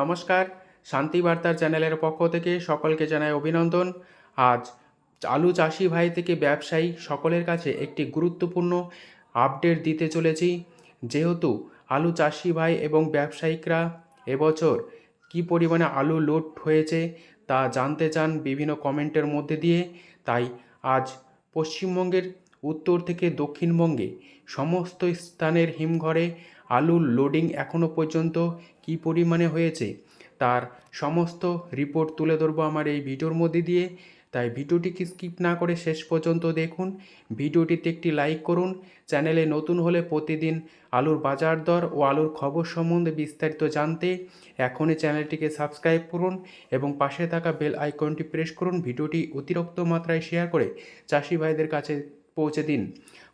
নমস্কার। শান্তি বার্তার চ্যানেলের পক্ষ থেকে সকলকে জানাই অভিনন্দন। আজ আলু চাষি ভাই থেকে ব্যবসায়ী সকলের কাছে একটি গুরুত্বপূর্ণ আপডেট দিতে চলেছি। যেহেতু আলু চাষি ভাই এবং ব্যবসায়িকরা এবছর কি পরিমাণে আলু লোড হয়েছে তা জানতে চান বিভিন্ন কমেন্টের মধ্যে দিয়ে। তাই আজ পশ্চিমবঙ্গের উত্তর থেকে দক্ষিণবঙ্গে সমস্ত স্থানের হিমঘরে আলুর লোডিং এখনও পর্যন্ত কী পরিমাণে হয়েছে, তার সমস্ত রিপোর্ট তুলে ধরবো আমার এই ভিডিওর মধ্যে দিয়ে। তাই ভিডিওটিকে স্কিপ না করে শেষ পর্যন্ত দেখুন। ভিডিওটিতে একটি লাইক করুন। চ্যানেলে নতুন হলে প্রতিদিন আলুর বাজার দর ও আলুর খবর সম্বন্ধে বিস্তারিত জানতে এখনই চ্যানেলটিকে সাবস্ক্রাইব করুন এবং পাশে থাকা বেল আইকনটি প্রেস করুন। ভিডিওটি অতিরিক্ত মাত্রায় শেয়ার করে চাষি ভাইদের কাছে পৌঁছে দিন।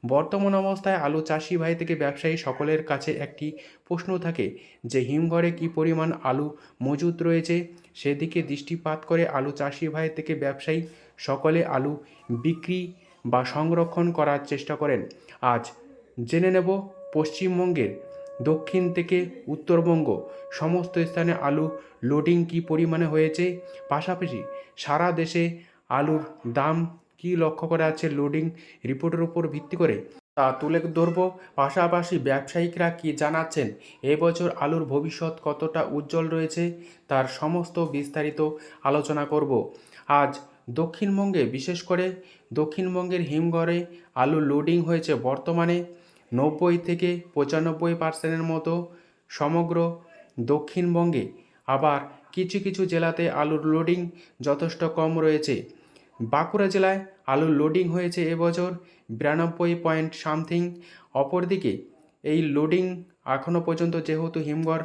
বর্তমান অবস্থায় আলু চাষি ভাই থেকে ব্যবসায়ী সকলের কাছে একটি প্রশ্ন থাকে যে, হিমঘরে কী পরিমাণ আলু মজুত রয়েছে? সেদিকে দৃষ্টিপাত করে আলু চাষি ভাই থেকে ব্যবসায়ী সকলে আলু বিক্রি বা সংরক্ষণ করার চেষ্টা করেন। আজ জেনে নেব পশ্চিমবঙ্গের দক্ষিণ থেকে উত্তরবঙ্গ সমস্ত স্থানে আলু লোডিং কী পরিমাণে হয়েছে? পাশাপাশি সারা দেশে আলুর দাম কী লক্ষ্য করা আছে লোডিং রিপোর্টের উপর ভিত্তি করে? তা তুলে ধরব। পাশাপাশি ব্যবসায়িকরা কি জানাচ্ছেন? এবছর আলুর ভবিষ্যৎ কতটা উজ্জ্বল রয়েছে? তার সমস্ত বিস্তারিত আলোচনা করব। আজ দক্ষিণবঙ্গে, বিশেষ করে দক্ষিণবঙ্গের হিমঘরে আলু লোডিং হয়েছে বর্তমানে নব্বই থেকে পঁচানব্বই পার্সেন্টের মতো। সমগ্র দক্ষিণবঙ্গে আবার কিছু কিছু জেলাতে আলুর লোডিং যথেষ্ট কম রয়েছে। বাঁকুড়া জেলায় আলুর লোডিং হয়েছে এবছর বিরানব্বই পয়েন্ট সামথিং অপরদিকে এই লোডিং এখনও পর্যন্ত যেহেতু হিমঘর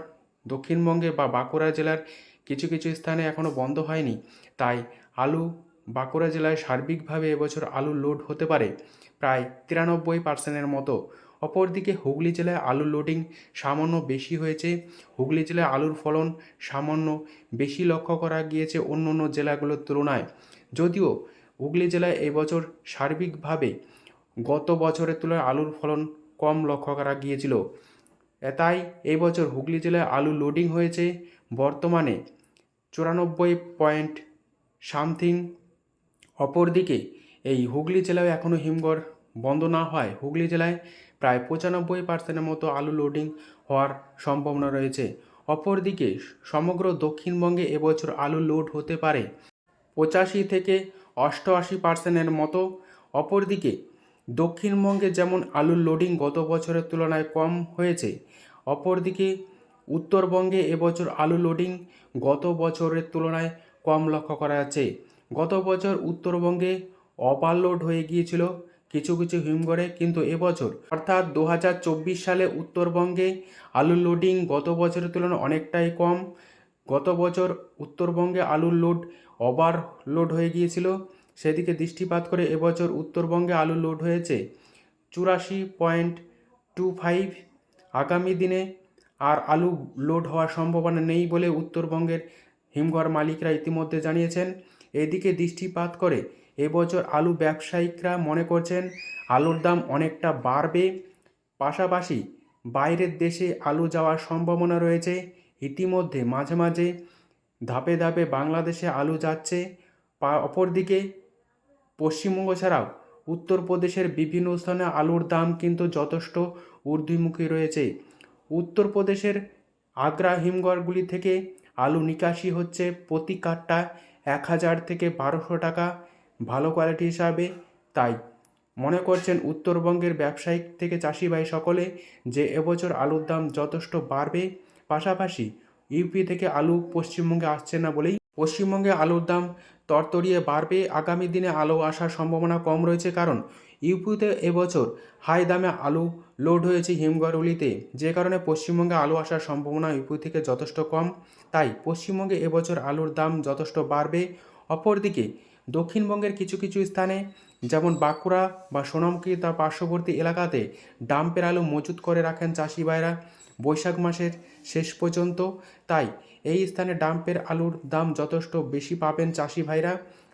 দক্ষিণবঙ্গে বা বাঁকুড়া জেলার কিছু কিছু স্থানে এখনও বন্ধ হয়নি, তাই আলু বাঁকুড়া জেলায় সার্বিকভাবে এবছর আলু লোড হতে পারে প্রায় তিরানব্বই পার্সেন্টের মতো। অপরদিকে হুগলি জেলায় আলু লোডিং সামান্য বেশি হয়েছে। হুগলি জেলায় আলুর ফলন সামান্য বেশি লক্ষ্য করা গিয়েছে অন্য অন্য জেলাগুলোর তুলনায়। যদিও হুগলি জেলায় এবছর সার্বিকভাবে গত বছরের তুলনায় আলুর ফলন কম লক্ষ্য করা গিয়েছিল। তাই এবছর হুগলি জেলায় আলু লোডিং হয়েছে। বর্তমানে চুরানব্বই পয়েন্ট সামথিং। অপরদিকে এই হুগলি জেলায় এখনও হিমঘর বন্ধ না হয়। হুগলি জেলায় প্রায় পঁচানব্বই পার্সেন্টের মতো আলু লোডিং হওয়ার সম্ভাবনা রয়েছে। অপরদিকে সমগ্র দক্ষিণবঙ্গে এবছর আলু লোড হতে পারে পঁচাশি থেকে অষ্টআশি পার্সেন্টের মতো। অপরদিকে, দক্ষিণবঙ্গে যেমন আলুর লোডিং গত বছরের তুলনায় কম হয়েছে, অপরদিকে উত্তরবঙ্গে এবছর আলু লোডিং গত বছরের তুলনায় কম লক্ষ্য করা যাচ্ছে। গত বছর উত্তরবঙ্গে ওভারলোড হয়ে গিয়েছিল কিছু কিছু হিমঘরে, কিন্তু এবছর অর্থাৎ দু হাজার চব্বিশ সালে উত্তরবঙ্গে আলু লোডিং গত বছরের তুলনায় অনেকটাই কম। গত বছর উত্তরবঙ্গে আলুর লোড ওভারলোড হয়ে গিয়েছিল। সেদিকে দৃষ্টিপাত করে এবছর উত্তরবঙ্গে আলু লোড হয়েছে চুরাশি পয়েন্ট টু ফাইভ। আগামী দিনে আর আলু লোড হওয়ার সম্ভাবনা নেই বলে উত্তরবঙ্গের হিমঘর মালিকরা ইতিমধ্যে জানিয়েছেন। এদিকে দৃষ্টিপাত করে এবছর আলু ব্যবসায়িকরা মনে করছেন আলুর দাম অনেকটা বাড়বে। পাশাপাশি বাইরের দেশে আলু যাওয়ার সম্ভাবনা রয়েছে। ইতিমধ্যে মাঝে মাঝে ধাপে ধাপে বাংলাদেশে আলু যাচ্ছে। অপরদিকে পশ্চিমবঙ্গ ছাড়াও উত্তরপ্রদেশের বিভিন্ন স্থানে আলুর দাম কিন্তু যথেষ্ট ঊর্ধ্বমুখী রয়েছে। উত্তরপ্রদেশের আগ্রা হিমঘরগুলি থেকে আলু নিকাশি হচ্ছে প্রতি কাঠটা এক হাজার থেকে বারোশো টাকা ভালো কোয়ালিটি হিসাবে। তাই মনে করছেন উত্তরবঙ্গের ব্যবসায়িক থেকে চাষি ভাই সকলে যে এবছর আলুর দাম যথেষ্ট বাড়বে। পাশাপাশি ইউপি থেকে আলু পশ্চিমবঙ্গে আসছে না বলেই পশ্চিমবঙ্গে আলুর দাম তরতরিয়ে বাড়বে। আগামী দিনে আলু আসার সম্ভাবনা কম রয়েছে কারণ ইউপিতে এবছর হাই দামে আলু লোড হয়েছে হিমঘরগুলিতে। যে কারণে পশ্চিমবঙ্গে আলু আসার সম্ভাবনা ইউপি থেকে যথেষ্ট কম। তাই পশ্চিমবঙ্গে এবছর আলুর দাম যথেষ্ট বাড়বে। অপরদিকে দক্ষিণবঙ্গের কিছু কিছু স্থানে যেমন বাঁকুড়া বা সোনামুখী তার পার্শ্ববর্তী এলাকাতে ডাম্পের আলু মজুত করে রাখেন চাষি ভাইরা। বৈশাখ মাসের শেষ পর্যন্ত। তাই এই স্থানে ডাম্পের আলুর দাম যথেষ্ট বেশি পাবেন চাষি ভাইরা।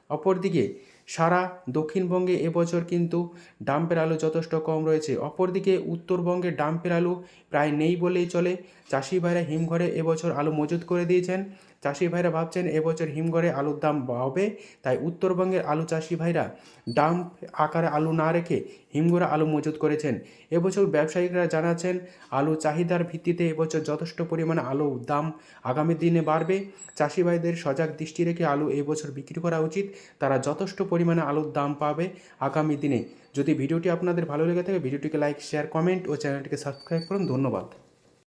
অপরদিকে সারা দক্ষিণবঙ্গে এবছর কিন্তু ডাম্পের আলু যথেষ্ট কম রয়েছে। অপরদিকে উত্তরবঙ্গে ডাম্পের আলু প্রায় নেই বলেই চলে। চাষি ভাইরা হিমঘরে এবছর আলু মজুত করে দিয়েছেন। চাষি ভাইরা ভাবছেন এবছর হিমঘরে আলুর দাম হবে তাই উত্তরবঙ্গের আলু চাষি ভাইরা ডাম্প আকারে আলু না রেখে হিমঘরে আলু মজুত করেছেন। এবছর ব্যবসায়িকরা জানাচ্ছেন, আলু চাহিদার ভিত্তিতে এবছর যথেষ্ট পরিমাণে আলুর দাম আগামী দিনে বাড়বে। চাষি ভাইদের সজাগ দৃষ্টি রেখে আলু এবছর বিক্রি করা উচিত। তারা যথেষ্ট পরিমাণে আলুর দাম পাবে আগামী দিনে। যদি ভিডিওটি আপনাদের ভালো লেগে থাকে, ভিডিওটিকে লাইক শেয়ার কমেন্ট ও চ্যানেলটিকে সাবস্ক্রাইব করুন। ধন্যবাদ।